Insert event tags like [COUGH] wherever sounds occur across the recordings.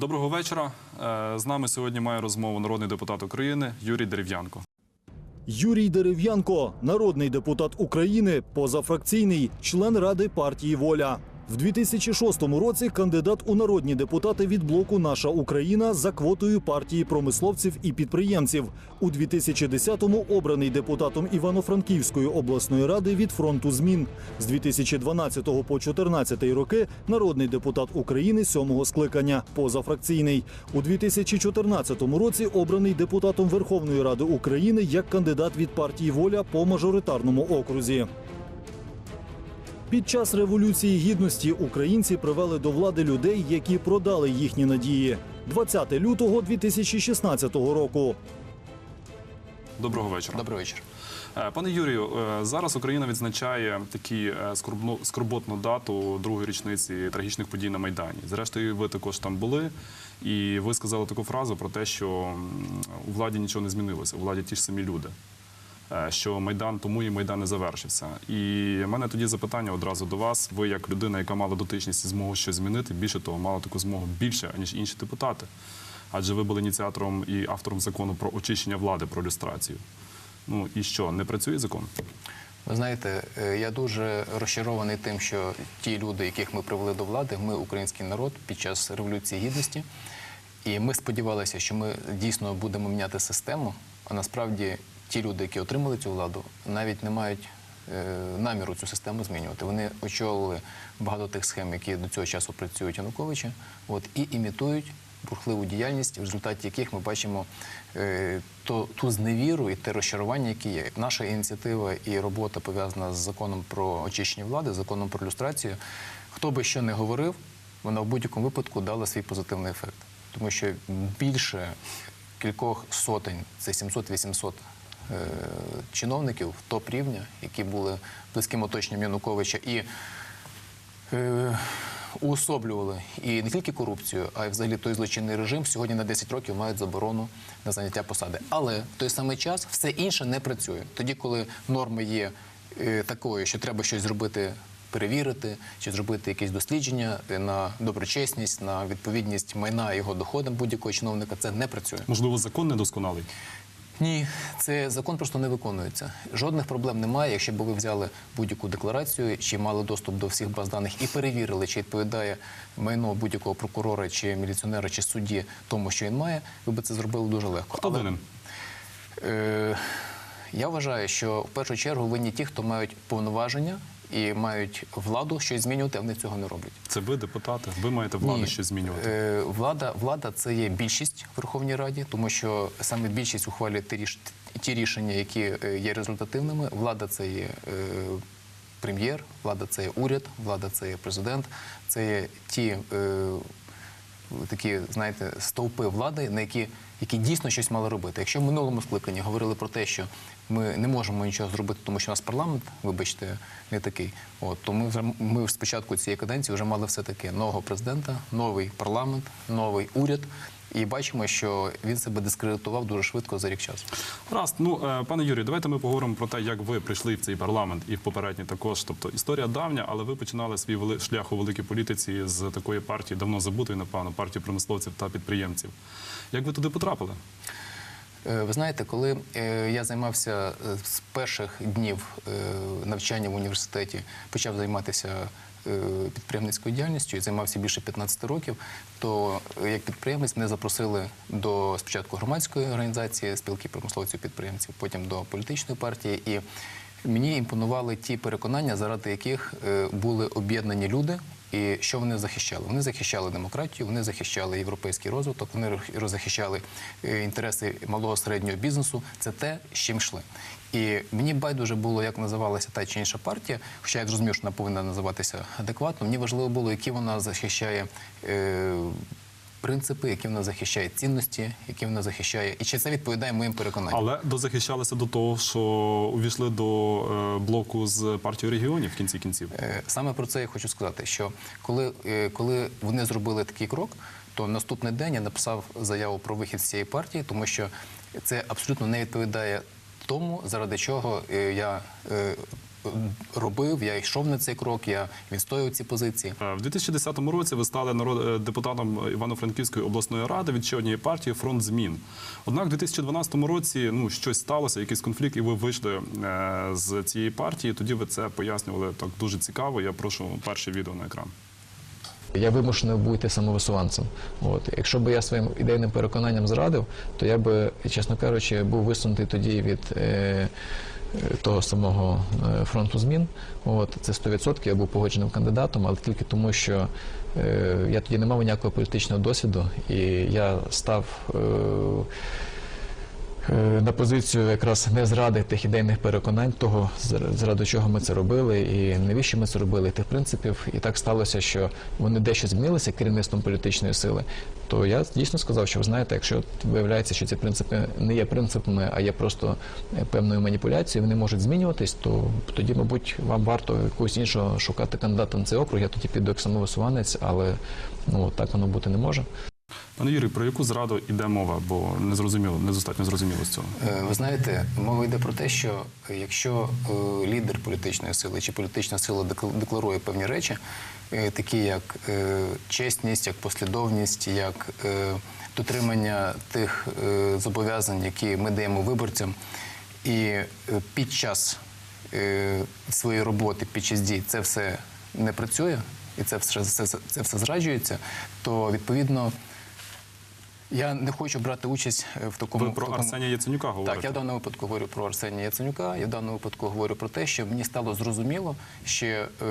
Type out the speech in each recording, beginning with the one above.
Доброго вечора. Е, З нами сьогодні має розмову народний депутат України Юрій Дерев'янко. Юрій Дерев'янко, народний депутат України, позафракційний, член Ради партії Воля. В 2006 році кандидат у народні депутати від блоку Наша Україна за квотою партії промисловців і підприємців. У 2010-му обраний депутатом Івано-Франківської обласної ради від фронту змін. З 2012 по 2014 роки народний депутат України сьомого скликання, позафракційний. У 2014 році обраний депутатом Верховної Ради України як кандидат від партії Воля по мажоритарному окрузі. Під час революції гідності українці привели до влади людей, які продали їхні надії. 20 лютого 2016 року. Доброго вечора. Добрий вечір. Е, Пане Юрію, е, зараз Україна відзначає такі е, скорбну- скорботну дату другої річниці трагічних подій на Майдані. Зрештою, ви також там були, і ви сказали таку фразу про те, що у владі нічого не змінилося, у владі ті ж самі люди. Е, Що майдан тому і майдан не завершився. І в мене тоді запитання одразу до вас. Ви, як людина, яка мала дотичність і змогу щось змінити, більше того, мала таку змогу більше ніж інші депутати. Адже ви були ініціатором і автором закону про очищення влади, про люстрацію. Ну і що, не працює закон? Ви знаєте, е, я дуже розчарований тим, що ті люди, яких ми привели до влади, ми український народ під час революції гідності. І ми сподівалися, що ми дійсно будемо міняти систему. А насправді ті люди, які отримали цю владу, навіть не мають е, наміру цю систему змінювати. Вони очолили багато тих схем, які до цього часу працюють Януковича, от і імітують бурхливу діяльність, в результаті яких ми бачимо е, то, ту зневіру і те розчарування, які є. Наша ініціатива і робота пов'язана з законом про очищення влади, законом про люстрацію. Хто би що не говорив, вона в будь-якому випадку дала свій позитивний ефект. Тому що більше кількох сотень, це 700-800 е, чиновників топ рівня, які були близьким оточенням Януковича і е, уособлювали і не тільки корупцію, а й взагалі той злочинний режим сьогодні на 10 років мають заборону на заняття посади. Але в той самий час все інше не працює. Тоді, коли норма є е, такою, що треба щось зробити. Перевірити чи зробити якісь дослідження е, на доброчесність, на відповідність майна його доходам будь-якого чиновника, це не працює. Можливо, закон недосконалий? Ні, це закон просто не виконується. Жодних проблем немає, якщо б ви взяли будь-яку декларацію, чи мали доступ до всіх баз даних і перевірили, чи відповідає майно будь-якого прокурора, чи міліціонера, чи судді тому, що він має, ви б це зробили дуже легко. Хто Але? Е, я вважаю, що в першу чергу винні ті, хто мають повноваження і мають владу щось змінювати, а вони цього не роблять. Це ви, депутати. Ви маєте владу Ні. щось змінювати. Е, влада, влада це є більшість в Верховній Раді, тому що саме більшість ухвалює ті, ріш- ті рішення, які е, є результативними. Влада це є е, прем'єр, влада це є уряд, влада це є президент, це є ті. Е, Такі, знаєте, стовпи влади, на які, які дійсно щось мали робити. Якщо в минулому скликанні говорили про те, що ми не можемо нічого зробити, тому що у нас парламент, вибачте, не такий. От то ми вже ми спочатку цієї каденції вже мали все таки нового президента, новий парламент, новий уряд. І бачимо, що він себе дискредитував дуже швидко за рік часу. Раз, ну е, пане Юрію, давайте ми поговоримо про те, як ви прийшли в цей парламент і в попередній також. Тобто історія давня, але ви починали свій шлях у великій політиці з такої партії, давно забутої, напевно, партії промисловців та підприємців. Як ви туди потрапили? Е, Ви знаєте, коли е, я займався з перших днів навчання в університеті, почав займатися підприємницькою діяльністю і займався більше 15 років, то е, як підприємець мене запросили до спочатку громадської організації спілки промисловців підприємців, потім до політичної партії. І мені імпонували ті переконання, заради яких е, були об'єднані люди. І що вони захищали? Вони захищали демократію, вони захищали європейський розвиток, вони захищали е, інтереси малого середнього бізнесу. Це те, з чим йшли. І мені байдуже було, як називалася та чи інша партія, хоча я зрозумів, що вона повинна називатися адекватно. Мені важливо було, які вона захищає. Е, Принципи, які вона захищає цінності, які вона захищає, і чи це відповідає моїм переконанням? Але дозахищалися до того, що увійшли до е, блоку з партією регіонів в кінці кінців. Е, Саме про це я хочу сказати, що коли, е, коли вони зробили такий крок, то наступний день я написав заяву про вихід з цієї партії, тому що це абсолютно не відповідає тому, заради чого е, я е, робив, я йшов на цей крок, я відстоював ці позиції. Е, В 2010 році ви стали народ депутатом Івано-Франківської обласної ради від ще однієї партії Фронт змін. Однак, в 2012 році ну щось сталося, якийсь конфлікт, і ви вийшли з цієї партії. Тоді ви це пояснювали так дуже цікаво. Я прошу перше відео на екран. Я вимушений бути самовисуванцем. От. Якщо б я своїм ідейним переконанням зрадив, то я би, чесно кажучи, був висунутий тоді від е, того самого е, фронту змін. От. Це 100%, я був погодженим кандидатом, але тільки тому, що е, я тоді не мав ніякого політичного досвіду, і я став. Е, на позицію якраз не зради тих ідейних переконань, того заради чого ми це робили, і навіщо ми це робили, тих принципів. І так сталося, що вони дещо змінилися керівництвом політичної сили. То я дійсно сказав, що ви знаєте, якщо виявляється, що ці принципи не є принципами, а є просто е, певною маніпуляцією, вони можуть змінюватись, то тоді, мабуть, вам варто якогось іншого шукати кандидата на цей округ. Я тоді піду як самовисуванець, але ну так воно бути не може. Пане Юрій, про яку зраду йде мова? Бо не зрозуміло, недостатньо зрозуміло з цього. Е, Ви знаєте, мова йде про те, що якщо е, лідер політичної сили чи політична сила декл- декларує певні речі, е, такі як чесність, як послідовність, як дотримання тих зобов'язань, які ми даємо виборцям, і під час своєї роботи, під час дій це все не працює, і це все, це, це все зраджується, то відповідно. Я не хочу брати участь е, в такому Ви в про такому- Арсенія Яценюка говорите? так, я в даному випадку говорю про Арсенія Яценюка. Я в даному випадку говорю про те, що мені стало зрозуміло ще е,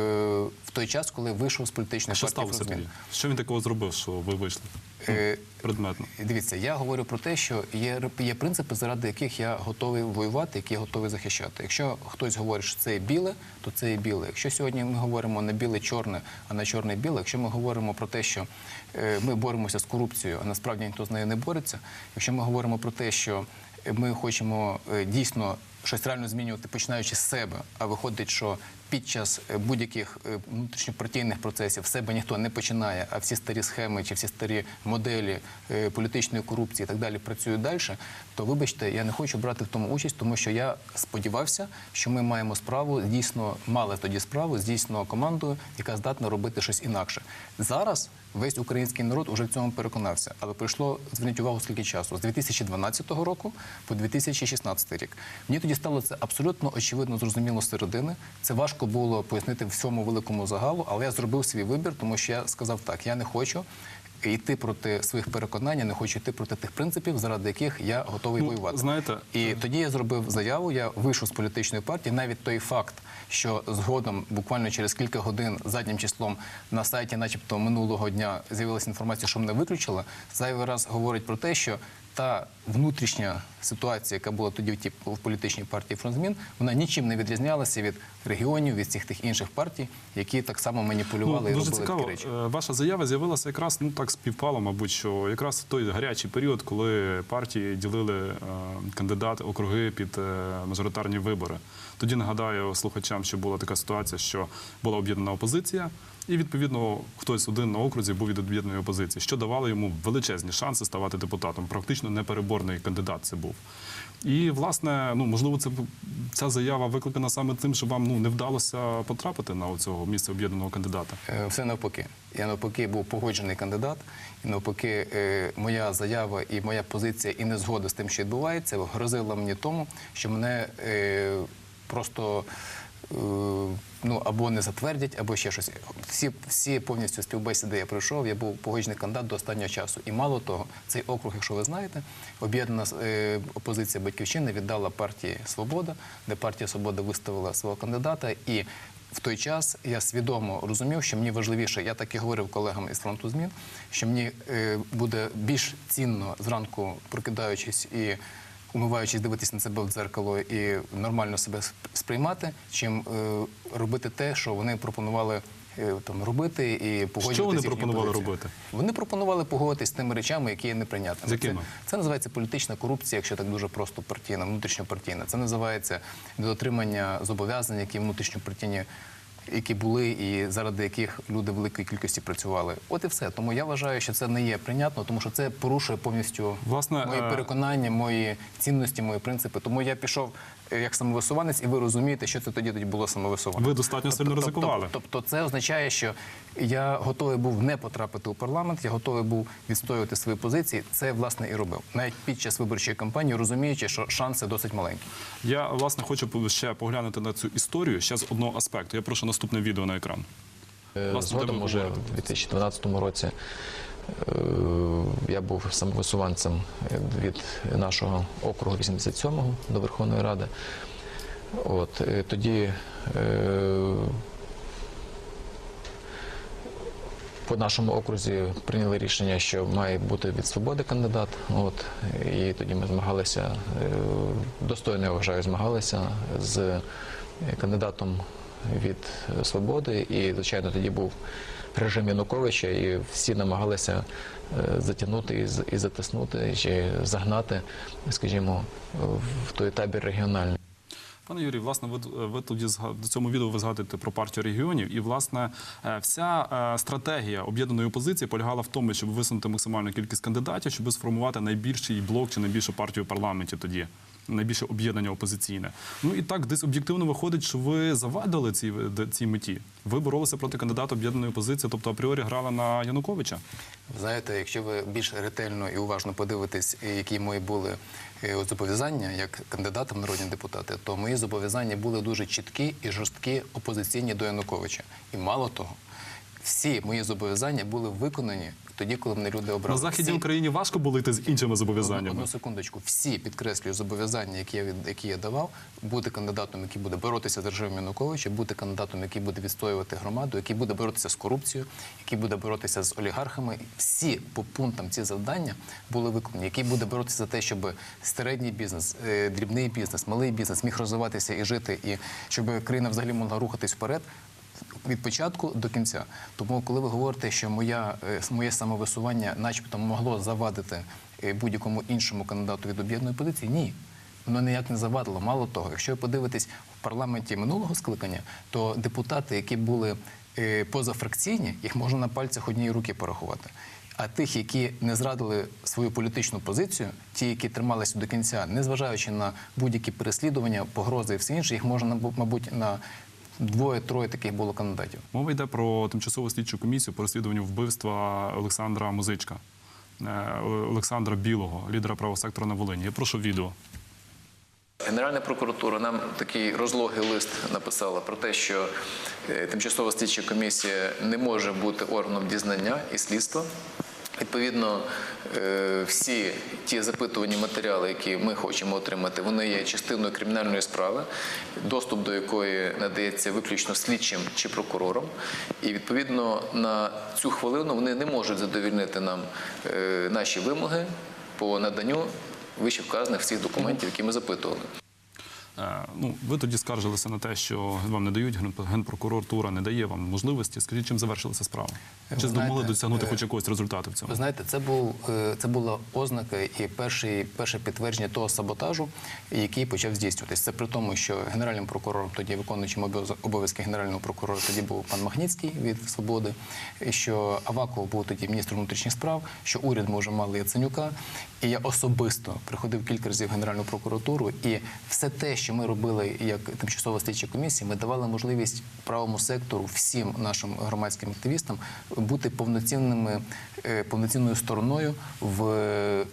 в той час, коли вийшов з політичної Що партії сталося «Фронтзмін». тоді? Що він такого зробив, що ви вийшли? Е, Предметно. Дивіться, я говорю про те, що є, є принципи, заради яких я готовий воювати, які я готовий захищати. Якщо хтось говорить, що це є біле, то це є біле. Якщо сьогодні ми говоримо не біле-чорне, а не чорне-біле, якщо ми говоримо про те, що е, ми боремося з корупцією, а насправді ніхто з нею не бореться, якщо ми говоримо про те, що е, ми хочемо дійсно щось реально змінювати, починаючи з себе, а виходить, що під час е, будь-яких е, внутрішньопартійних процесів себе ніхто не починає, а всі старі схеми чи всі старі моделі е, політичної корупції і так далі працюють далі, то вибачте, я не хочу брати в тому участь, тому що я сподівався, що ми маємо справу дійсно мали тоді справу з дійсно командою, яка здатна робити щось інакше. Зараз весь український народ уже в цьому переконався, але пройшло зверніть увагу скільки часу з 2012 року по 2016 рік. Мені тоді стало це абсолютно очевидно зрозуміло середини. Це важко було пояснити всьому великому загалу, але я зробив свій вибір, тому що я сказав так: я не хочу. Йти проти своїх переконань, я не хочу йти проти тих принципів, заради яких я готовий Ну, воювати. знаєте, І тоді я зробив заяву. Я вийшов з політичної партії. Навіть той факт, що згодом, буквально через кілька годин, заднім числом на сайті, начебто минулого дня, з'явилася інформація, що мене виключили. Зайвий раз говорить про те, що та внутрішня ситуація, яка була тоді в політичній партії «Фронтзмін», вона нічим не відрізнялася від регіонів, від всіх тих інших партій, які так само маніпулювали і Ну, дуже робили цікаво. такі речі. Е, Ваша заява з'явилася якраз ну так співпало, мабуть, що якраз в той гарячий період, коли партії ділили е, кандидати округи під е, мажоритарні вибори. Тоді нагадаю слухачам, що була така ситуація, що була об'єднана опозиція, і відповідно хтось один на окрузі був від об'єднаної опозиції, що давало йому величезні шанси ставати депутатом. Практично непереборний кандидат це був. І власне, ну можливо, це ця заява викликана саме тим, що вам ну не вдалося потрапити на цього місце об'єднаного кандидата. Е, Все навпаки. Я навпаки був погоджений кандидат, і навпаки, е, моя заява і моя позиція і незгода з тим, що відбувається, грозила мені тому, що мене е, просто. Ну, або не затвердять, або ще щось. Всі, всі повністю співбесіди я пройшов, я був погоджений кандидат до останнього часу. І мало того, цей округ, якщо ви знаєте, об'єднана е, опозиція Батьківщини віддала партії Свобода, де партія Свобода виставила свого кандидата. І в той час я свідомо розумів, що мені важливіше, я так і говорив колегам із фронту змін, що мені е, буде більш цінно зранку прокидаючись і умиваючись, дивитись на себе в дзеркало і нормально себе сп- сприймати, чим е, робити те, що вони пропонували. е, Там робити і погоджуватися. Що вони пропонували робити? Вони пропонували погодитися з тими речами, які є неприйнятними. З якими? Це, це називається політична корупція, якщо так дуже просто партійна, внутрішньопартійна. Це називається недотримання зобов'язань, які внутрішньопартійні які були і заради яких люди великої кількості працювали. От і все. Тому я вважаю, що це не є прийнятно, тому що це порушує повністю Власне, мої е, переконання, мої цінності, мої принципи. Тому я пішов як самовисуванець, і ви розумієте, що це тоді тоді було самовисування. Ви достатньо сильно ризикували. Тобто, тобто це означає, що я готовий був не потрапити у парламент, я готовий був відстоювати свої позиції. Це власне і робив, навіть під час виборчої кампанії, розуміючи, що шанси досить маленькі. Я власне хочу ще поглянути на цю історію ще з одного аспекту. Я прошу наступне відео на екран. Е, Власне, Згодом уже в 2012 році е, я був самовисуванцем е, від нашого округу 87-го до Верховної Ради. От, е, тоді е, по нашому окрузі прийняли рішення, що має бути від свободи кандидат. От, і тоді ми змагалися, е, достойно я вважаю, змагалися з е, кандидатом від е, свободи. І, звичайно, тоді був режим Януковича, і всі намагалися е, затягнути і затиснути, чи загнати, скажімо, в той табір регіональний. Пане Юрій, власне, ви, ви тоді в цьому відео ви згадуєте про партію регіонів, і власне е, вся е, стратегія об'єднаної опозиції полягала в тому, щоб висунути максимальну кількість кандидатів, щоб сформувати найбільший блок чи найбільшу партію в парламенті тоді. Найбільше об'єднання опозиційне. Ну і так десь об'єктивно виходить, що ви завадили цій, цій меті. Ви боролися проти кандидата об'єднаної опозиції, тобто апріорі грали на Януковича. Знаєте, якщо ви більш ретельно і уважно подивитесь, які мої були е, зобов'язання як кандидата в народні депутати, то мої зобов'язання були дуже чіткі і жорсткі опозиційні до Януковича. І мало того, всі мої зобов'язання були виконані тоді, коли мене люди обрали. На західній Всі- Україні важко було йти з іншими зобов'язаннями. Одну секундочку. Всі підкреслюю зобов'язання, які я від які я давав, бути кандидатом, який буде боротися з режимом Януковича, бути кандидатом, який буде відстоювати громаду, який буде боротися з корупцією, який буде боротися з олігархами. Всі по пунктам ці завдання були виконані. Який буде боротися за те, щоб середній бізнес, е, дрібний бізнес, малий бізнес міг розвиватися і жити, і щоб країна взагалі могла рухатись вперед від початку до кінця. Тому, коли ви говорите, що моя, е, моє самовисування, начебто, могло завадити е, будь-якому іншому кандидату від об'єднаної позиції, ні. Воно ніяк не завадило. Мало того, якщо ви подивитесь в парламенті минулого скликання, то депутати, які були е, позафракційні, їх можна на пальцях однієї руки порахувати. А тих, які не зрадили свою політичну позицію, ті, які трималися до кінця, незважаючи на будь-які переслідування, погрози і все інше, їх можна, мабуть, на двоє-троє таких було кандидатів. Мова йде про тимчасову слідчу комісію по розслідуванню вбивства Олександра Музичка, е, Олександра Білого, лідера правого сектора на Волині. Я прошу відео. Генеральна прокуратура нам такий розлогий лист написала про те, що е, тимчасова слідча комісія не може бути органом дізнання і слідства. Відповідно, е, всі ті запитувані матеріали, які ми хочемо отримати, вони є частиною кримінальної справи, доступ до якої надається виключно слідчим чи прокурором. І відповідно на цю хвилину вони не можуть задовільнити нам е, наші вимоги по наданню вище вказаних всіх документів, які ми запитували. Е, Ну, ви тоді скаржилися на те, що вам не дають ген- генпрокуратура не дає вам можливості. Скажіть, чим завершилася справа? Чи знаєте, досягнути е, хоч якогось результату в цьому? Ви знаєте, це був е, це була ознака і перший, перше підтвердження того саботажу, який почав здійснюватися. Це при тому, що генеральним прокурором тоді виконуючим обов'яз- обов'язки генерального прокурора тоді був пан Магніцький від свободи, що Аваков був тоді міністром внутрішніх справ, що уряд ми вже мали Яценюка. І я особисто приходив кілька разів в Генеральну прокуратуру, і все те, що ми робили як тимчасова слідча комісія, ми давали можливість правому сектору, всім нашим громадським активістам бути повноцінними, е, повноцінною стороною в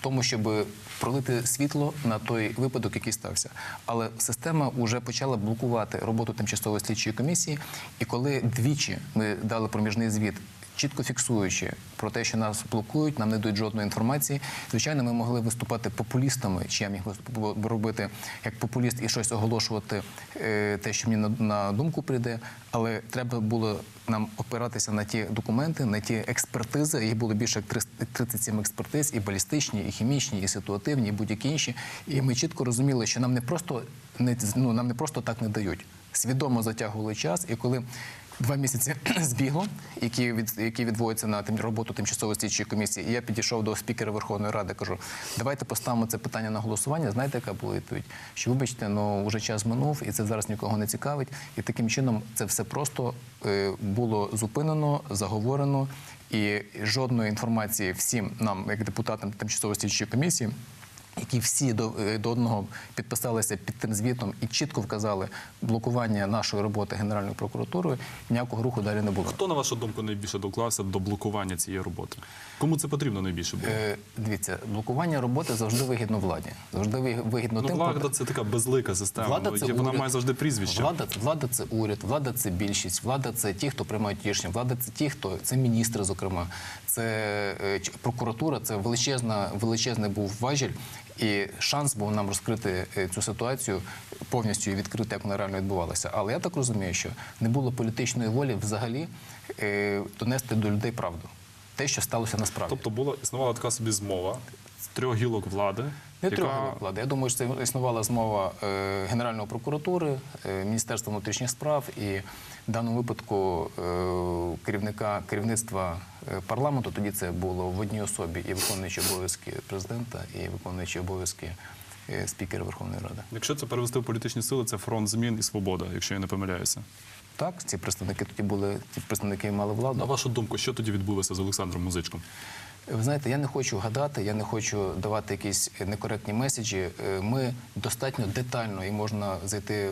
тому, щоб пролити світло на той випадок, який стався. Але система вже почала блокувати роботу тимчасової слідчої комісії. І коли двічі ми дали проміжний звіт. Чітко фіксуючи про те, що нас блокують, нам не дають жодної інформації. Звичайно, ми могли виступати популістами, чи я міг робити як популіст і щось оголошувати е, те, що мені на, думку прийде. Але треба було нам опиратися на ті документи, на ті експертизи. Їх було більше як 300 37 експертиз, і балістичні, і хімічні, і ситуативні, і будь-які інші. І ми чітко розуміли, що нам не просто не ну, нам не просто так не дають. Свідомо затягували час, і коли два місяці [CLEARS THROAT] збігло, які від які відводяться на тим роботу тимчасової слідчої комісії. І я підійшов до спікера Верховної Ради. Кажу, давайте поставимо це питання на голосування. Знаєте, яка була відповідь? Що вибачте, ну вже час минув, і це зараз нікого не цікавить. І таким чином це все просто е, було зупинено, заговорено, і жодної інформації всім нам, як депутатам тимчасової слідчої комісії які всі до, е, до одного підписалися під тим звітом і чітко вказали блокування нашої роботи Генеральною прокуратурою, ніякого руху далі не було. Хто, на вашу думку, найбільше доклався до блокування цієї роботи? Кому це потрібно найбільше було? Е, дивіться, блокування роботи завжди вигідно владі. Завжди ви- вигідно Ну, тим, влада це така безлика система. Влада ну, це вона уряд. має завжди прізвище. Влада, влада це уряд, влада це більшість, влада це ті, хто приймають рішення, влада це ті, хто це міністри, зокрема, це е, прокуратура, це величезна, величезний був важіль. І шанс був нам розкрити е, цю ситуацію повністю і відкрити, як вона реально відбувалася. Але я так розумію, що не було політичної волі взагалі е, донести до людей правду. Те, що сталося насправді. Тобто була існувала така собі змова трьох гілок влади, Не яка трьох влади. Я думаю, що це існувала змова е, Генеральної прокуратури, е, Міністерства внутрішніх справ і в даному випадку е, керівника керівництва парламенту. Тоді це було в одній особі і виконуючи обов'язки президента, і виконуючи обов'язки спікера Верховної Ради. Якщо це перевести в політичні сили, це фронт змін і свобода, якщо я не помиляюся. Так, ці представники тоді були, ті представники мали владу. На вашу думку, що тоді відбулося з Олександром Музичком? Ви знаєте, я не хочу гадати, я не хочу давати якісь некоректні меседжі. Е, Ми достатньо детально і можна зайти е,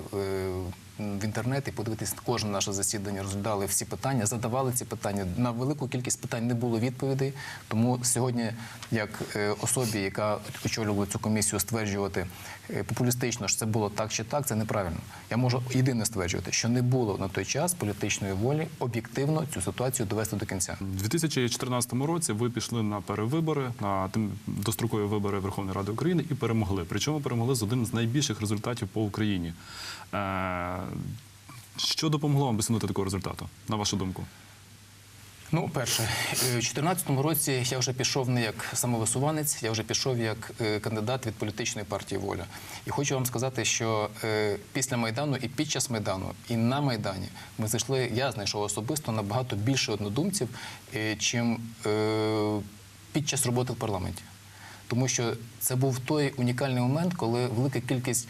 в інтернет і подивитись кожне наше засідання, розглядали всі питання, задавали ці питання. На велику кількість питань не було відповідей. Тому сьогодні, як е, особі, яка очолювала цю комісію, стверджувати е, популістично, що це було так чи так, це неправильно. Я можу єдине стверджувати, що не було на той час політичної волі об'єктивно цю ситуацію довести до кінця. У 2014 році ви пішли на перевибори, на дострокові вибори Верховної Ради України і перемогли. Причому перемогли з одним з найбільших результатів по Україні. Що допомогло вам досягнути такого результату, на вашу думку? Ну, перше, е, у 2014 році я вже пішов не як самовисуванець, я вже пішов як е, кандидат від політичної партії Воля. І хочу вам сказати, що е, після Майдану і під час Майдану, і на Майдані ми зайшли, я знайшов особисто набагато більше однодумців, чим під час роботи в парламенті. Тому що це був той унікальний момент, коли велика кількість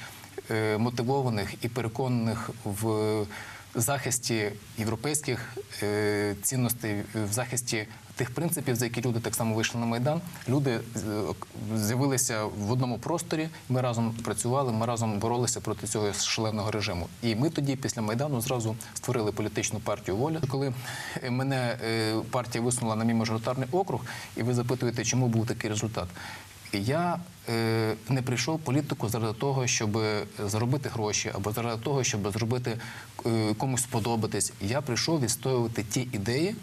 мотивованих і переконаних в захисті європейських е, цінностей, в захисті тих принципів, за які люди так само вийшли на майдан. Люди е, з'явилися в одному просторі. Ми разом працювали, ми разом боролися проти цього шаленого режиму. І ми тоді, після майдану, зразу створили політичну партію воля. Коли е, мене е, партія висунула на мій мажоритарний округ, і ви запитуєте, чому був такий результат. Я е, не прийшов в політику заради того, щоб заробити гроші або заради того, щоб зробити е, комусь сподобатись. Я прийшов відстоювати ті ідеї.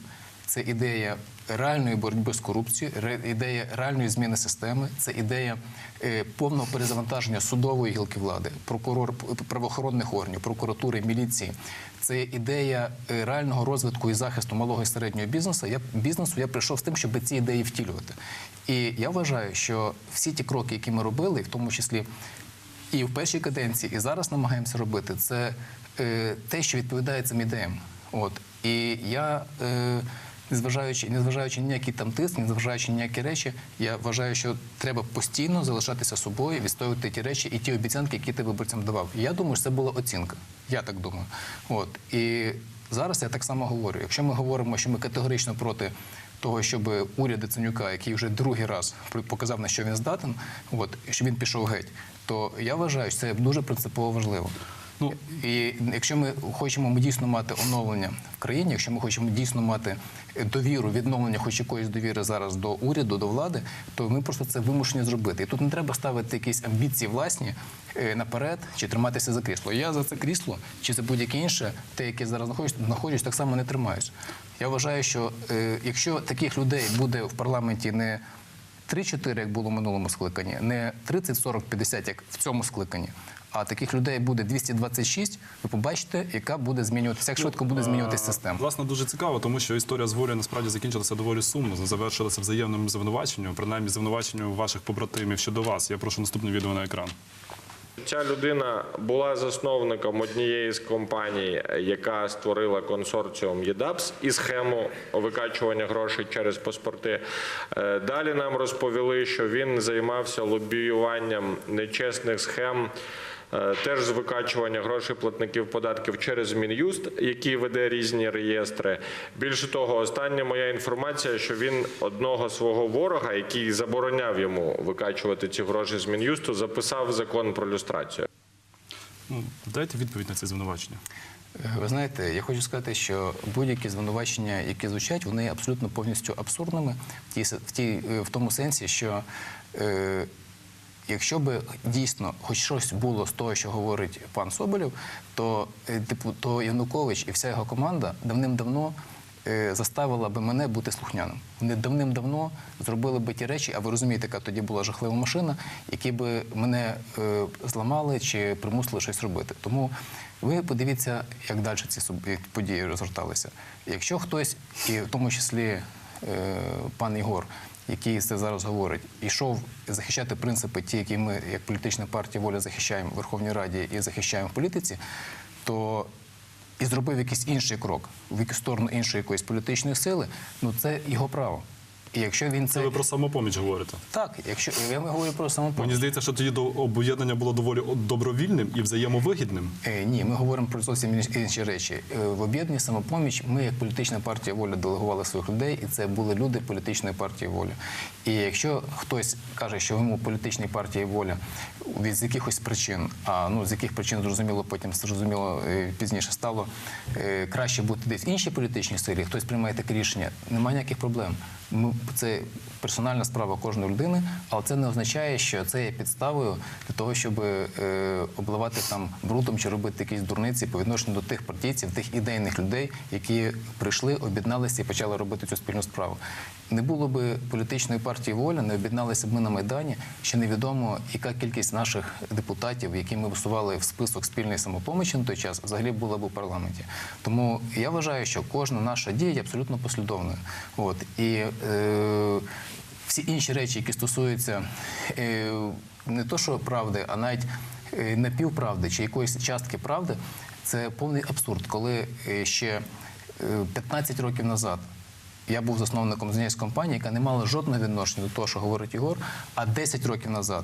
Це ідея реальної боротьби з корупцією, ідея реальної зміни системи, це ідея е, повного перезавантаження судової гілки влади, прокурор правоохоронних органів, прокуратури, міліції. Це ідея е, реального розвитку і захисту малого і середнього бізнесу. Я бізнесу я прийшов з тим, щоб ці ідеї втілювати. І я вважаю, що всі ті кроки, які ми робили, в тому числі і в першій каденції, і зараз намагаємося робити, це е, те, що відповідає цим ідеям. От і я. Е, Незважаючи, незважаючи ні на який там тиск, незважаючи ні на які речі, я вважаю, що треба постійно залишатися собою, відстоювати ті речі і ті обіцянки, які ти виборцям давав. Я думаю, що це була оцінка. Я так думаю. От і зараз я так само говорю. Якщо ми говоримо, що ми категорично проти того, щоб уряд Яценюка, який вже другий раз показав на що він здатен, от що він пішов геть, то я вважаю, що це дуже принципово важливо. Ну, І якщо ми хочемо ми дійсно мати оновлення в країні, якщо ми хочемо дійсно мати довіру, відновлення хоч якоїсь довіри зараз до уряду, до влади, то ми просто це вимушені зробити. І тут не треба ставити якісь амбіції власні е, наперед чи триматися за крісло. Я за це крісло чи за будь-яке інше, те, яке зараз знаходжусь, знаходжусь, так само не тримаюсь. Я вважаю, що е, якщо таких людей буде в парламенті не 3-4, як було в минулому скликанні, не 30, 40, 50, як в цьому скликанні. А таких людей буде 226, ви побачите, яка буде змінюватися, як швидко буде змінюватися Е, система. Власне, дуже цікаво, тому що історія з волі насправді закінчилася доволі сумно. Завершилася взаємним звинуваченням, принаймні звинуваченням ваших побратимів щодо вас. Я прошу наступне відео на екран. Ця людина була засновником однієї з компаній, яка створила консорціум ЄДАПС і схему викачування грошей через паспорти. Е, Далі нам розповіли, що він займався лобіюванням нечесних схем. Е, Теж з викачування грошей платників податків через Мін'юст, який веде різні реєстри. Більше того, остання моя інформація, що він одного свого ворога, який забороняв йому викачувати ці гроші з Мін'юсту, записав закон про люстрацію. Ну, дайте відповідь на це звинувачення. Е, Ви знаєте, я хочу сказати, що будь-які звинувачення, які звучать, вони абсолютно повністю абсурдними в, тій, в, е, в тому сенсі, що е, якщо би дійсно хоч щось було з того, що говорить пан Соболєв, то, е, типу, то Янукович і вся його команда давним-давно е, заставила би мене бути слухняним. Вони давним-давно зробили би ті речі, а ви розумієте, яка тоді була жахлива машина, які би мене е, зламали чи примусили щось робити. Тому ви подивіться, як далі ці події розгорталися. Якщо хтось, і в тому числі пан Ігор, який це зараз говорить, йшов захищати принципи, ті, які ми, як політична партія воля, захищаємо в Верховній Раді і захищаємо в політиці, то і зробив якийсь інший крок в сторону іншої якоїсь політичної сили, ну це його право. І якщо він Це це ви про самопоміч говорите. так, якщо я говорю про самопоміч. Мені здається, що тоді об'єднання було доволі добровільним і взаємовигідним. Е, Ні, ми говоримо про зовсім інш- інші речі. Е, В об'єднанні самопоміч ми, як політична партія воля, делегували своїх людей, і це були люди політичної партії воля. І якщо хтось каже, що йому політичній партії воля від якихось причин, а ну з яких причин зрозуміло, потім зрозуміло е, пізніше стало е, краще бути десь в іншій політичній силі, хтось приймає таке рішення, немає ніяких проблем. Ми це персональна справа кожної людини, але це не означає, що це є підставою для того, щоб е, обливати там брудом чи робити якісь дурниці по відношенню до тих партійців, тих ідейних людей, які прийшли, об'єдналися і почали робити цю спільну справу. Не було би політичної партії воля, не об'єдналися б ми на майдані. Ще невідомо, яка кількість наших депутатів, які ми висували в список спільної самопомочі на той час, взагалі була б у парламенті. Тому я вважаю, що кожна наша дія є абсолютно послідовною. От і е, всі інші речі, які стосуються е, не то, що правди, а навіть е, напівправди чи якоїсь частки правди, це повний абсурд, коли е, ще е, 15 років назад. Я був засновником з компанії, яка не мала жодного відношення до того, що говорить Ігор. А 10 років назад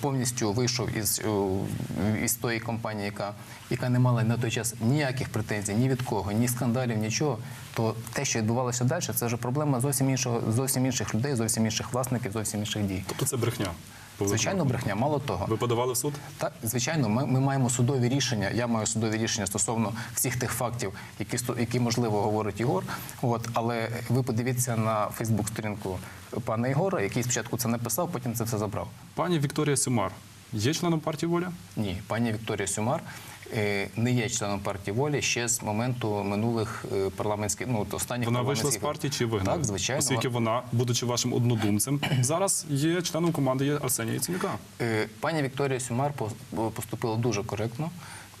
повністю вийшов із, е, із тої компанії, яка, яка не мала на той час ніяких претензій ні від кого, ні скандалів, нічого. То те, що відбувалося далі, це вже проблема зовсім іншого, зовсім інших людей, зовсім інших власників, зовсім інших дій. Тобто це брехня. Звичайно, брехня. Мало того. Ви подавали в суд? так, звичайно, ми, ми маємо судові рішення. Я маю судові рішення стосовно всіх тих фактів, які які можливо говорить Ігор. От, але ви подивіться на Фейсбук-сторінку пана Ігора, який спочатку це написав, потім це все забрав. Пані Вікторія Сюмар є членом партії воля? Ні, пані Вікторія Сюмар не є членом партії волі ще з моменту минулих е, парламентських, ну останніх Вона вийшла з партії чи вигнала? Так, звичайно. Оскільки вона, будучи вашим однодумцем, [CLEARS THROAT] зараз є членом команди Арсенія Яценюка. Е, Пані Вікторія Сюмар пос- поступила дуже коректно,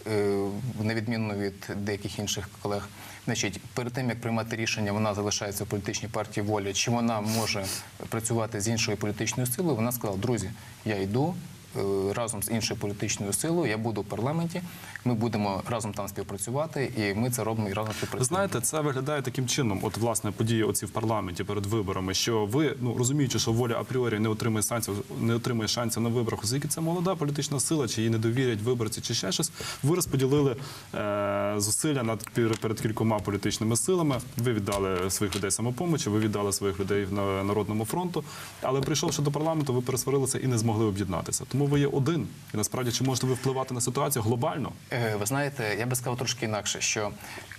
е, на відміну від деяких інших колег. Значить, перед тим як приймати рішення, вона залишається в політичній партії воля, чи вона може працювати з іншою політичною силою. Вона сказала: друзі, я йду. Е, Разом з іншою політичною силою я буду в парламенті. Ми будемо разом там співпрацювати, і ми це робимо і разом співпрацюємо. знаєте, це виглядає таким чином. От власне події оці в парламенті перед виборами. Що ви ну розуміючи, що воля апріорі не отримує шансів, не отримує шансів на виборах, оскільки це молода політична сила, чи їй не довірять виборці, чи ще щось. Ви розподілили е, зусилля над пер- перед кількома політичними силами. Ви віддали своїх людей самопомочі, ви віддали своїх людей на народному фронту. Але прийшовши до парламенту, ви пересварилися і не змогли об'єднатися. Тому ви є один. І насправді чи можете ви впливати на ситуацію глобально? Е, Ви знаєте, я би сказав трошки інакше, що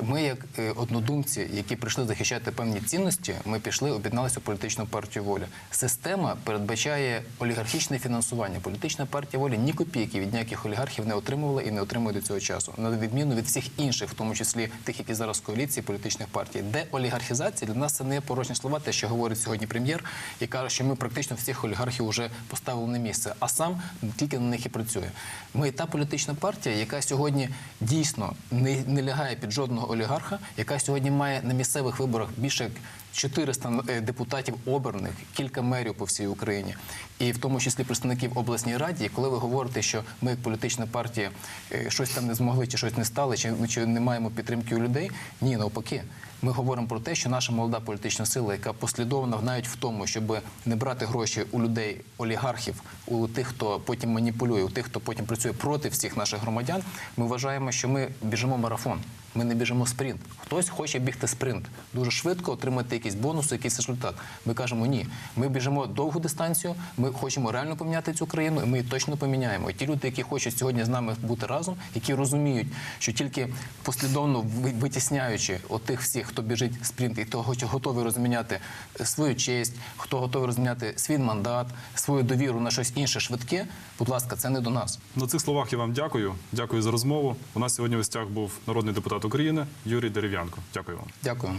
ми, як е, однодумці, які прийшли захищати певні цінності, ми пішли, об'єдналися у політичну партію воля. Система передбачає олігархічне фінансування. Політична партія воля ні копійки від ніяких олігархів не отримувала і не отримує до цього часу. На відміну від всіх інших, в тому числі тих, які зараз в коаліції політичних партій, де олігархізація для нас це не порожні слова, те, що говорить сьогодні прем'єр, і каже, що ми практично всіх олігархів вже поставили на місце, а сам тільки на них і працює. Ми та політична партія, яка сьогодні дійсно не, не лягає під жодного олігарха, яка сьогодні має на місцевих виборах більше як 400 е, депутатів обраних, кілька мерів по всій Україні, і в тому числі представників обласній раді. Коли ви говорите, що ми як політична партія е, щось там не змогли, чи щось не стали, чи, чи не маємо підтримки у людей, ні, навпаки. Ми говоримо про те, що наша молода політична сила, яка послідовна навіть в тому, щоб не брати гроші у людей, олігархів, у тих, хто потім маніпулює, у тих, хто потім працює проти всіх наших громадян, ми вважаємо, що ми біжимо марафон. Ми не біжимо спринт. Хтось хоче бігти спринт, дуже швидко отримати якісь бонуси, якийсь результат. Ми кажемо ні. Ми біжимо довгу дистанцію. Ми хочемо реально поміняти цю країну, і ми її точно поміняємо. І ті люди, які хочуть сьогодні з нами бути разом, які розуміють, що тільки послідовно витісняючи отих всіх, хто біжить спринт, і хто готовий розміняти свою честь, хто готовий розміняти свій мандат, свою довіру на щось інше швидке. Будь ласка, це не до нас. На цих словах я вам дякую. Дякую за розмову. У нас сьогодні в гостях був народний депутат України Юрій Дерев'янко. Дякую вам. Дякую.